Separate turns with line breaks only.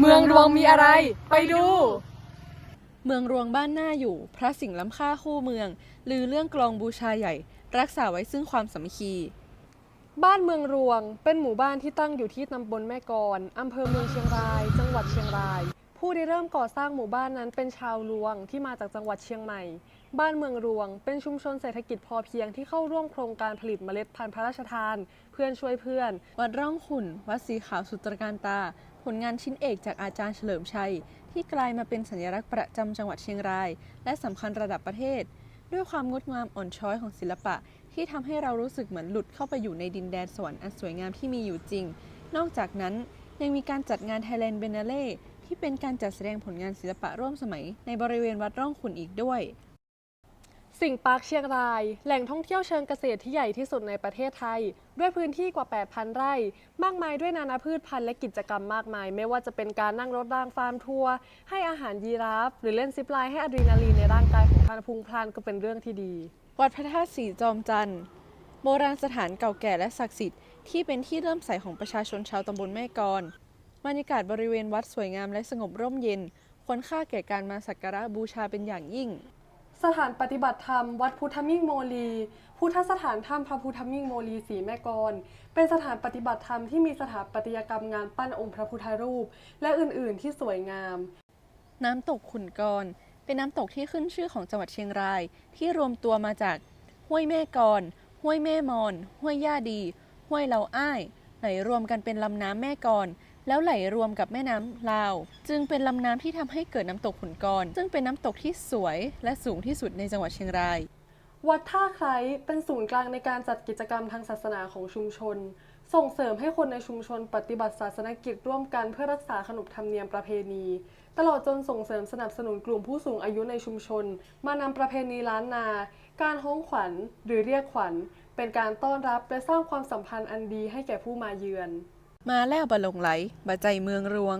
เมืองรวงมีอะไร ไปดู
เมืองรวงบ้านหน้าอยู่ พระสิงห์ล้ำค่าคู่เมือง ลือเรื่องกลองบูชาใหญ่ รักษาไว้ซึ่งความสามัคคี
บ้านเมืองรวง เป็นหมู่บ้านที่ตั้งอยู่ที่ตำบลแม่กลอำเภอเมืองเชียงราย จังหวัดเชียงราย ผู้ได้เริ่มก่อสร้างหมู่บ้านนั้นเป็นชาวลวงที่มาจากจังหวัดเชียงใหม่ บ้านเมืองรวง เป็นชุมชนเศรษฐกิจพอเพียงที่เข้าร่วมโครงการผลิตเมล็ดพันธุ์พระราชทาน เพื่อนช่วยเพื่อน
วัดร่องขุนวัดสีขาวสุตรการตา ผลงานชิ้นเอกจากอาจารย์เฉลิมชัย ที่กลายมาเป็นสัญลักษณ์ประจำจังหวัดเชียงราย และสำคัญระดับประเทศ ด้วยความงดงามอ่อนช้อยของศิลปะ ที่ทำให้เรารู้สึกเหมือนหลุดเข้าไปอยู่ในดินแดนสวรรค์อันสวยงามที่มีอยู่จริง นอกจากนั้นยังมีการจัดงาน Thailand b i e n n a l e ที่เป็นการจัดแสดงผลงานศิลปะร่วมสมัย ในบริเวณวัดร่องขุนอีกด้วย
สิ่งปาร์คเชียงราย แหล่งท่องเที่ยวเชิงเกษตรที่ใหญ่ที่สุดในประเทศไทย ด้วยพื้นที่กว่า 8,000 ไร่ มากมายด้วยนานาพืชพันธุ์และกิจกรรมมากมาย ไม่ว่าจะเป็นการนั่งรถรางฟาร์มทัวร์ ให้อาหารยีราฟ หรือเล่นซิปไลน์ให้อะดรีนาลีนในร่างกายของท่านพุงพลานก็เป็นเรื่องที่ดี
วัดพระธาตุสีจอมจันทร์โบราณสถานเก่าแก่และศักดิ์สิทธิ์ที่เป็นที่เริ่มใสของประชาชนชาวตำบลแม่กล บรรยากาศบริเวณวัดสวยงามและสงบร่มเย็น ควรค่าแก่การมาสักการะบูชาเป็นอย่างยิ่ง
สถานปฏิบัติธรรม วัดพุทธมิ่งโมลี พุทธสถานถ้ำพระพุทธมิ่งโมลีสีแม่กลเป็นสถานปฏิบัติธรรมที่มีสถาปัตยกรรมงานปั้นองค์พระพุทธรูป และอื่น ๆ ที่สวยงาม
น้ำตกขุนกร เป็นน้ำตกที่ขึ้นชื่อของจังหวัดเชียงราย ที่รวมตัวมาจากห้วยแม่กรห้วยแม่มอน ห้วยย่าดี ห้วยเหลาอ้าย ไหลรวมกันเป็นลำน้ำแม่กร แล้วไหลรวมกับแม่น้ำลาว จึงเป็นลำน้ำที่ทำให้เกิดน้ำตกขุนกร ซึ่งเป็นน้ำตกที่สวยและสูงที่สุดในจังหวัดเชียงราย
วัดท่าไคร้เป็นศูนย์กลางในการจัดกิจกรรมทางศาสนาของชุมชน ส่งเสริมให้คนในชุมชนปฏิบัติศาสนกิจร่วมกันเพื่อรักษาขนบธรรมเนียมประเพณี ตลอดจนส่งเสริมสนับสนุนกลุ่มผู้สูงอายุในชุมชน มานำประเพณีล้านนา การฮ้องขวัญหรือเรียกขวัญเป็นการต้อนรับและสร้างความสัมพันธ์อันดีให้แก่ผู้มาเยือน
มาแล้วบะลงไหลบะใจเมืองรวง